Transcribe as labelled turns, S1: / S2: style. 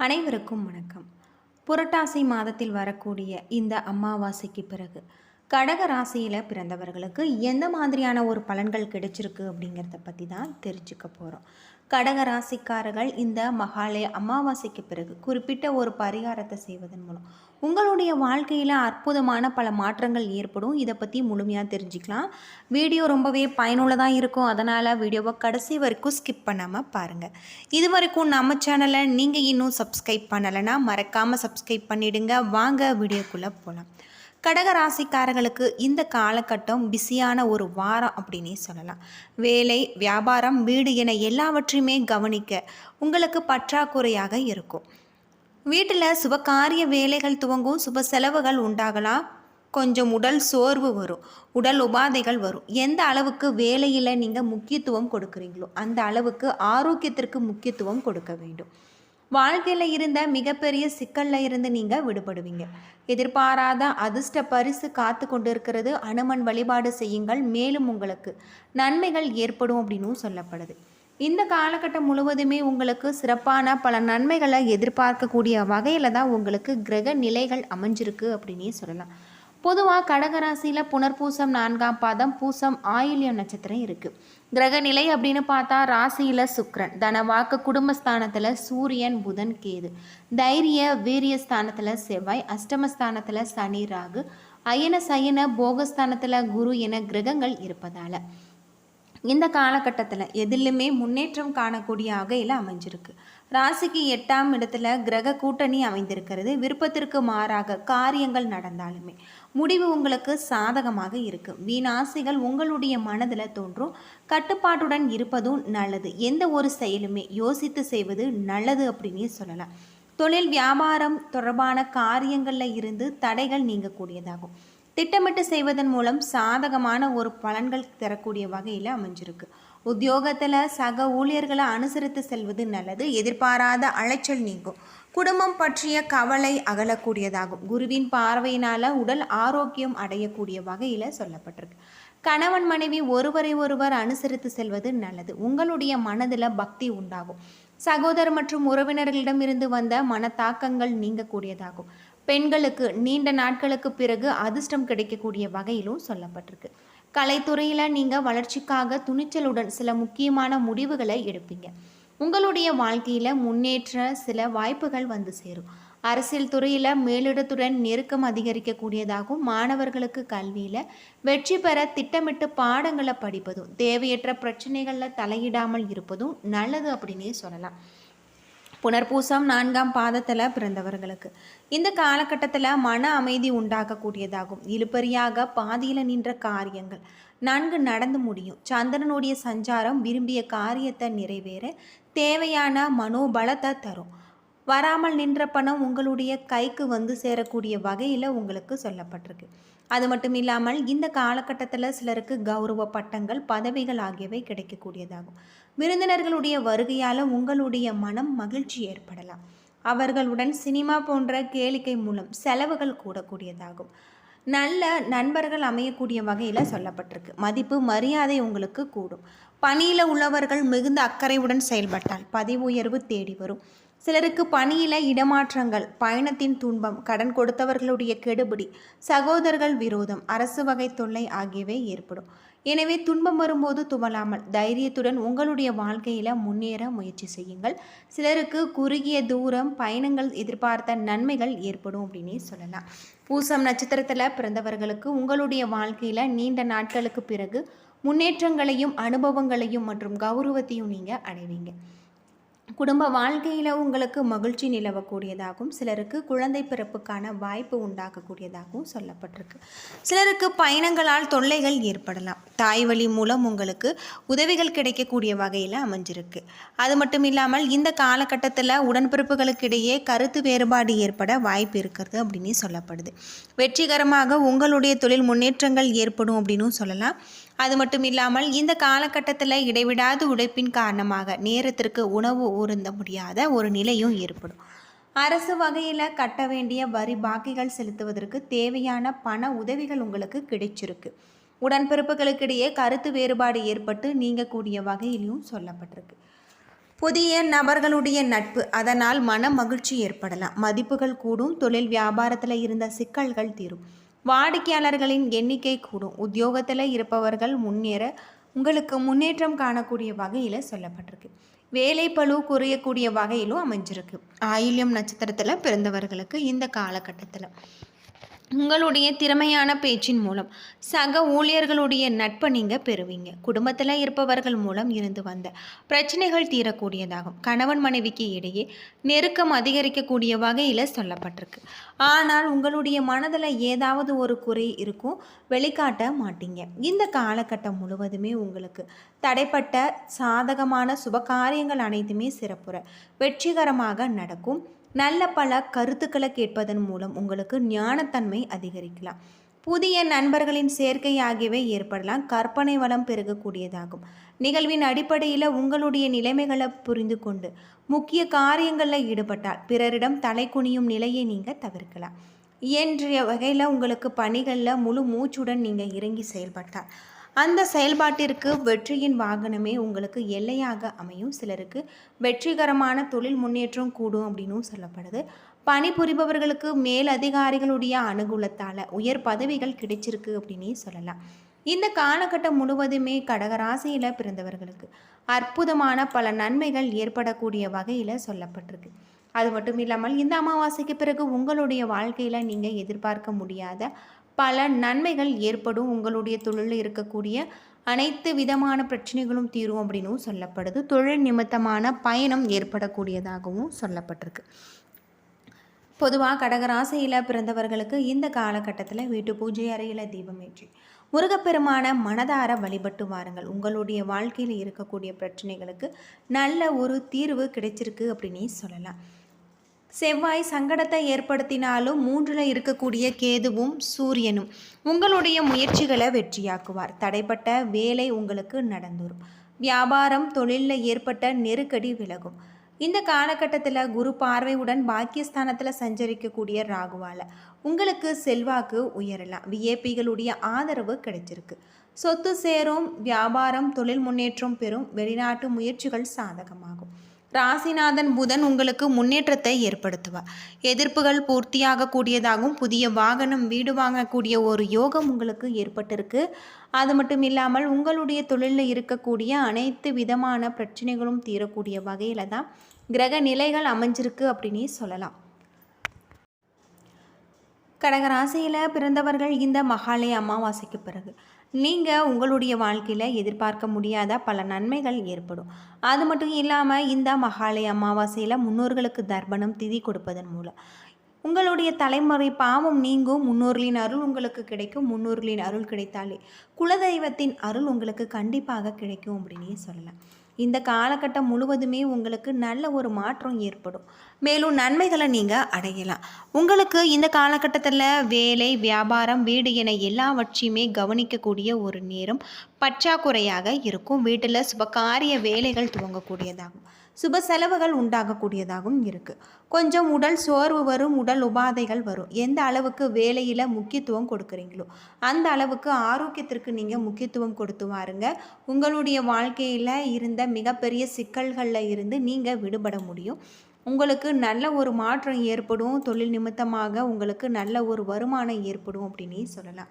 S1: அனைவருக்கும் வணக்கம். புரட்டாசி மாதத்தில் வரக்கூடிய இந்த அமாவாசைக்கு பிறகு கடக ராசியில் பிறந்தவர்களுக்கு எந்த மாதிரியான ஒரு பலன்கள் கிடைச்சிருக்கு அப்படிங்கிறத பற்றி தான் தெரிஞ்சுக்க போகிறோம் கடக ராசிக்காரர்கள் இந்த மகாலய அமாவாசைக்கு பிறகு குறிப்பிட்ட ஒரு பரிகாரத்தை செய்வதன் மூலம். உங்களுடைய வாழ்க்கையில் அற்புதமான பல மாற்றங்கள் ஏற்படும். இதை பற்றி முழுமையாக தெரிஞ்சுக்கலாம். வீடியோ ரொம்பவே பயனுள்ளதாக இருக்கும். அதனால் வீடியோவை கடைசி வரைக்கும் ஸ்கிப் பண்ணாமல் பாருங்கள் இது வரைக்கும் நம்ம சேனலை நீங்கள் இன்னும் சப்ஸ்கிரைப் பண்ணலைன்னா மறக்காமல் சப்ஸ்கிரைப் பண்ணிவிடுங்க வாங்க வீடியோக்குள்ளே போகலாம் கடக ராசிக்காரர்களுக்கு இந்த காலகட்டம் பிஸியான ஒரு வாரம் அப்படின்னே சொல்லலாம். வேலை வியாபாரம் வீடு என எல்லாவற்றையுமே கவனிக்க உங்களுக்கு பற்றாக்குறையாக இருக்கும். வீட்டில் சுபகாரிய வேலைகள் துவங்கும் சுப செலவுகள் உண்டாகலாம். கொஞ்சம் உடல் சோர்வு வரும் உடல் உபாதைகள் வரும். எந்த அளவுக்கு வேலையில் நீங்கள் முக்கியத்துவம் கொடுக்குறீங்களோ அந்த அளவுக்கு ஆரோக்கியத்திற்கு முக்கியத்துவம் கொடுக்க வேண்டும். வாழ்க்கையில் இருந்த மிகப்பெரிய சிக்கலில் இருந்து நீங்கள் விடுபடுவீங்க. எதிர்பாராத அதிர்ஷ்ட பரிசு காத்து கொண்டு இருக்கிறது அனுமன் வழிபாடு செய்யுங்கள். மேலும் உங்களுக்கு நன்மைகள் ஏற்படும் அப்படின்னும் சொல்லப்படுது. இந்த காலகட்டம் முழுவதுமே உங்களுக்கு சிறப்பான பல நன்மைகளை எதிர்பார்க்கக்கூடிய வகையில் தான் உங்களுக்கு கிரக நிலைகள் அமைஞ்சிருக்கு அப்படின்னே சொல்லலாம். பொதுவாக கடகராசியில் புனர்பூசம் நான்காம் பாதம் பூசம் ஆயில்யம் நட்சத்திரம் இருக்குது கிரகநிலை அப்படின்னு பார்த்தா ராசியில் சுக்ரன் தனவாக்கு குடும்பஸ்தானத்தில் சூரியன் புதன் கேது. தைரிய வீரிய ஸ்தானத்தில் செவ்வாய் அஷ்டமஸ்தானத்தில் சனி ராகு. அயன சயன போகஸ்தானத்தில் குரு என கிரகங்கள் இருப்பதால். இந்த காலகட்டத்தில் எதிலுமே முன்னேற்றம் காணக்கூடிய வகையில் அமைஞ்சிருக்கு. ராசிக்கு எட்டாம் இடத்துல கிரக கூட்டணி அமைந்திருக்கிறது. விருப்பத்திற்கு மாறாக காரியங்கள் நடந்தாலுமே. முடிவு உங்களுக்கு சாதகமாக இருக்கும் வீணாசைகள் உங்களுடைய மனதில் தோன்றும். கட்டுப்பாட்டுடன் இருப்பதும் நல்லது. எந்த ஒரு செயலுமே யோசித்து செய்வது நல்லது அப்படின்னே சொல்லலாம். தொழில் வியாபாரம் தொடர்பான காரியங்களில் இருந்து தடைகள் நீங்கக்கூடியதாகும். திட்டமிட்டு செய்வதன் மூலம் சாதகமான ஒரு பலன்கள் தரக்கூடிய வகையில் அமைஞ்சிருக்கு. உத்தியோகத்தில் சக ஊழியர்களை அனுசரித்து செல்வது நல்லது. எதிர்பாராத அலைச்சல் நீங்கும். குடும்பம் பற்றிய கவலை அகலக்கூடியதாகும். குருவின் பார்வையினால் உடல் ஆரோக்கியம் அடையக்கூடிய வகையில் சொல்லப்பட்டிருக்கு. கணவன் மனைவி ஒருவரை ஒருவர் அனுசரித்து செல்வது நல்லது. உங்களுடைய மனதில் பக்தி உண்டாகும். சகோதரர் மற்றும் உறவினர்களிடமிருந்து வந்த மனத்தாக்கங்கள் நீங்கக்கூடியதாகும். பெண்களுக்கு நீண்ட நாட்களுக்கு பிறகு அதிர்ஷ்டம் கிடைக்கக்கூடிய வகையிலும் சொல்லப்பட்டிருக்கு. கலைத்துறையில் நீங்கள் வளர்ச்சிக்காக துணிச்சலுடன் சில முக்கியமான முடிவுகளை எடுப்பீங்க. உங்களுடைய வாழ்க்கையில் முன்னேற்ற சில வாய்ப்புகள் வந்து சேரும். அரசியல் துறையில் மேலிடத்துடன் நெருக்கம் அதிகரிக்கக்கூடியதாகவும் மாணவர்களுக்கு கல்வியில் வெற்றி பெற திட்டமிட்டு பாடங்களை படிப்பதும் தேவையற்ற பிரச்சனைகளில் தலையிடாமல் இருப்பதும் நல்லது அப்படின்னே சொல்லலாம். புனர்பூசம் நான்காம் பாதத்தில் பிறந்தவர்களுக்கு. இந்த காலகட்டத்தில் மன அமைதி உண்டாகக்கூடியதாகும் இழுப்பறியாக பாதியில் நின்ற காரியங்கள். நன்கு நடந்து முடியும். சந்திரனுடைய சஞ்சாரம் விரும்பிய காரியத்தை நிறைவேற தேவையான மனோபலத்தை தரும். வராமல் நின்ற பணம் உங்களுடைய கைக்கு வந்து சேரக்கூடிய வகையில் உங்களுக்கு சொல்லப்பட்டிருக்கு. அது மட்டும் இல்லாமல் இந்த காலகட்டத்தில் சிலருக்கு கௌரவ பட்டங்கள் பதவிகள் ஆகியவை கிடைக்கக்கூடியதாகும். விருந்தினர்களுடைய வருகையால் உங்களுடைய மனம் மகிழ்ச்சி ஏற்படலாம். அவர்களுடன் சினிமா போன்ற கேளிக்கை மூலம் செலவுகள் கூடக்கூடியதாகும். நல்ல நண்பர்கள் அமையக்கூடிய வகையில் சொல்லப்பட்டிருக்கு. மதிப்பு மரியாதை உங்களுக்கு கூடும். பணியில் உள்ளவர்கள் மிகுந்த அக்கறையுடன் செயல்பட்டால் பதவி உயர்வு தேடி வரும். சிலருக்கு பணியில் இடமாற்றங்கள் பயணத்தின் துன்பம் கடன் கொடுத்தவர்களுடைய கெடுபிடி சகோதரர்கள் விரோதம் அரசு வகை தொல்லை ஆகியவை ஏற்படும். எனவே துன்பம் வரும்போது துவலாமல் தைரியத்துடன் உங்களுடைய வாழ்க்கையில் முன்னேற முயற்சி செய்யுங்கள். சிலருக்கு குறுகிய தூரம் பயணங்கள் எதிர்பார்த்த நன்மைகள் ஏற்படும் அப்படின்னே சொல்லலாம். பூசம் நட்சத்திரத்தில் பிறந்தவர்களுக்கு உங்களுடைய வாழ்க்கையில் நீண்ட நாட்களுக்கு பிறகு முன்னேற்றங்களையும் அனுபவங்களையும் மற்றும் கௌரவத்தையும் நீங்கள் அடைவீங்க. குடும்ப வாழ்க்கையில் உங்களுக்கு மகிழ்ச்சி நிலவக்கூடியதாகவும் சிலருக்கு குழந்தை பிறப்புக்கான வாய்ப்பு உண்டாகக்கூடியதாகவும் சொல்லப்பட்டிருக்கு. சிலருக்கு பயணங்களால் தொல்லைகள் ஏற்படலாம். தாய் வழி மூலம் உங்களுக்கு உதவிகள் கிடைக்கக்கூடிய வகையில் அமைஞ்சிருக்கு. அது மட்டும் இல்லாமல் இந்த காலகட்டத்தில் உடன்பிறப்புகளுக்கிடையே கருத்து வேறுபாடு ஏற்பட வாய்ப்பு இருக்கிறது அப்படின்னு சொல்லப்படுது. வெற்றிகரமாக உங்களுடைய தொழில் முன்னேற்றங்கள் ஏற்படும் அப்படின்னு சொல்லலாம். அது மட்டும் இல்லாமல் இந்த காலகட்டத்தில் இடைவிடாத உழைப்பின் காரணமாக நேரத்திற்கு உணவு ஊருந்த முடியாத ஒரு நிலையும் ஏற்படும். அரசு வகையில் கட்ட வேண்டிய வரி பாக்கிகள் செலுத்துவதற்கு தேவையான பண உதவிகள் உங்களுக்கு கிடைச்சிருக்கு. உடன்பிறப்புகளுக்கிடையே கருத்து வேறுபாடு ஏற்பட்டு நீங்கக்கூடிய வகையிலும் சொல்லப்பட்டிருக்கு. புதிய நபர்களுடைய நட்பு அதனால் மன மகிழ்ச்சி ஏற்படலாம். மதிப்புகள் கூடும் தொழில் வியாபாரத்தில் இருந்த சிக்கல்கள் தீரும். வாடிக்கையாளர்களின் எண்ணிக்கை கூடும். உத்தியோகத்தில் இருப்பவர்கள் முன்னேற உங்களுக்கு முன்னேற்றம் காணக்கூடிய வகையில் சொல்லப்பட்டிருக்கு. வேலை பழு குறையக்கூடிய வகையிலும் அமைஞ்சிருக்கு. ஆயில்யம் நட்சத்திரத்தில் பிறந்தவர்களுக்கு இந்த காலகட்டத்தில். உங்களுடைய திறமையான பேச்சின் மூலம் சக ஊழியர்களுடைய நட்பை நீங்கள் பெறுவீங்க. குடும்பத்தில் இருப்பவர்கள் மூலம் இருந்து வந்த பிரச்சனைகள் தீரக்கூடியதாகும். கணவன் மனைவிக்கு இடையே நெருக்கம் அதிகரிக்கக்கூடிய வகையில் சொல்லப்பட்டிருக்கு. ஆனால் உங்களுடைய மனதில் ஏதாவது ஒரு குறை இருக்கும் வெளிக்காட்ட மாட்டீங்க. இந்த காலகட்டம் முழுவதுமே உங்களுக்கு தடைப்பட்ட சாதகமான சுபகாரியங்கள் அனைத்துமே சிறப்புற வெற்றிகரமாக நடக்கும். நல்ல பல கருத்துக்களை கேட்பதன் மூலம் உங்களுக்கு ஞானத்தன்மை அதிகரிக்கலாம். புதிய நண்பர்களின் சேர்க்கை ஆகியவை ஏற்படலாம். கற்பனை வளம் பெருகக்கூடியதாகும். நிகழ்வின் அடிப்படையில் உங்களுடைய நிலைமைகளை புரிந்து கொண்டு முக்கிய காரியங்களில் ஈடுபட்டால் பிறரிடம் தலை குனியும் நிலையை நீங்கள் தவிர்க்கலாம். இயன்றைய வகையில் உங்களுக்கு பணிகளில் முழு மூச்சுடன் நீங்கள் இறங்கி செயல்பட்டால் அந்த செயல்பாட்டிற்கு வெற்றியின் வாகனமே உங்களுக்கு எல்லையாக அமையும். சிலருக்கு வெற்றிகரமான தொழில் முன்னேற்றம் கூடும் அப்படின்னும் சொல்லப்படுது. பணிபுரிபவர்களுக்கு மேல் அதிகாரிகளுடைய அனுகூலத்தால் உயர் பதவிகள் கிடைச்சிருக்கு அப்படின்னே சொல்லலாம். இந்த காலகட்டம் முழுவதுமே கடகராசியில் பிறந்தவர்களுக்கு அற்புதமான பல நன்மைகள் ஏற்படக்கூடிய வகையில் சொல்லப்பட்டிருக்கு. அது மட்டும் இல்லாமல் இந்த அமாவாசைக்கு பிறகு உங்களுடைய வாழ்க்கையில் நீங்கள் எதிர்பார்க்க முடியாத பல நன்மைகள் ஏற்படும். உங்களுடைய தொழிலில் இருக்கக்கூடிய அனைத்து விதமான பிரச்சனைகளும் தீரும் அப்படின்னும் சொல்லப்படுது. தொழில் நிமித்தமான பயணம் ஏற்படக்கூடியதாகவும் சொல்லப்பட்டிருக்கு. பொதுவாக கடகராசியில் பிறந்தவர்களுக்கு இந்த காலகட்டத்தில் வீட்டு பூஜை அறையில் தீபமேற்றி முருகப்பெருமான மனதார வழிபட்டு வாருங்கள். உங்களுடைய வாழ்க்கையில் இருக்கக்கூடிய பிரச்சனைகளுக்கு நல்ல ஒரு தீர்வு கிடைச்சிருக்கு அப்படின்னே சொல்லலாம். செவ்வாய் சங்கடத்தை ஏற்படுத்தினாலும் மூன்றில் இருக்கக்கூடிய கேதுவும் சூரியனும் உங்களுடைய முயற்சிகளை வெற்றியாக்குவார். தடைப்பட்ட வேலை உங்களுக்கு நடந்துரும். வியாபாரம் தொழிலில் ஏற்பட்ட நெருக்கடி விலகும். இந்த காலகட்டத்தில் குரு பார்வையுடன் பாக்கியஸ்தானத்தில் சஞ்சரிக்கக்கூடிய ராகுவால் உங்களுக்கு செல்வாக்கு உயரலாம். விஏபிகளுடைய ஆதரவு கிடைச்சிருக்கு. சொத்து சேரும் வியாபாரம் தொழில் முன்னேற்றம் பெறும் வெளிநாட்டு முயற்சிகள் சாதகமாகும். ராசிநாதன் புதன் உங்களுக்கு முன்னேற்றத்தை ஏற்படுத்துவார். எதிர்ப்புகள் பூர்த்தியாக கூடியதாகவும் புதிய வாகனம் வீடு வாங்கக்கூடிய ஒரு யோகம் உங்களுக்கு ஏற்பட்டிருக்கு. அது மட்டும் இல்லாமல் உங்களுடைய தொழிலில் இருக்கக்கூடிய அனைத்து விதமான பிரச்சனைகளும் தீரக்கூடிய வகையில் தான் கிரக நிலைகள் அமைஞ்சிருக்கு அப்படின்னே சொல்லலாம். கடகராசியில் பிறந்தவர்கள் இந்த மகாலய அமாவாசைக்கு பிறகு. நீங்கள் உங்களுடைய வாழ்க்கையில் எதிர்பார்க்க முடியாத பல நன்மைகள் ஏற்படும். அது மட்டும் இல்லாமல் இந்த மகாலய அமாவாசையில் முன்னோர்களுக்கு தர்ப்பணம் திதி கொடுப்பதன் மூலம். உங்களுடைய தலைமுறை பாவம் நீங்கும் முன்னோர்களின் அருள் உங்களுக்கு கிடைக்கும் முன்னோர்களின் அருள் கிடைத்தாலே. குலதெய்வத்தின் அருள் உங்களுக்கு கண்டிப்பாக கிடைக்கும் அப்படின்னே சொல்லலாம். இந்த காலகட்டம் முழுவதுமே உங்களுக்கு நல்ல ஒரு மாற்றம் ஏற்படும். மேலும் நன்மைகளை நீங்கள் அடையலாம். உங்களுக்கு இந்த காலகட்டத்தில் வேலை வியாபாரம் வீடு என எல்லாவற்றையுமே கவனிக்கக்கூடிய ஒரு நேரம் பற்றாக்குறையாக இருக்கும். வீட்டில் சுபகாரிய வேலைகள் துவங்கக்கூடியதாகும். சுப செலவுகள் உண்டாகக்கூடியதாகவும் இருக்குது கொஞ்சம் உடல் சோர்வு வரும் உடல் உபாதைகள் வரும். எந்த அளவுக்கு வேலையில் முக்கியத்துவம் கொடுக்குறீங்களோ அந்த அளவுக்கு ஆரோக்கியத்திற்கு நீங்கள் முக்கியத்துவம் கொடுத்து வாருங்க. உங்களுடைய வாழ்க்கையில் இருந்த மிகப்பெரிய சிக்கல்களில் இருந்து நீங்கள் விடுபட முடியும். உங்களுக்கு நல்ல ஒரு மாற்றம் ஏற்படும். தொழில் நிமித்தமாக உங்களுக்கு நல்ல ஒரு வருமானம் ஏற்படும் அப்படின்னே சொல்லலாம்.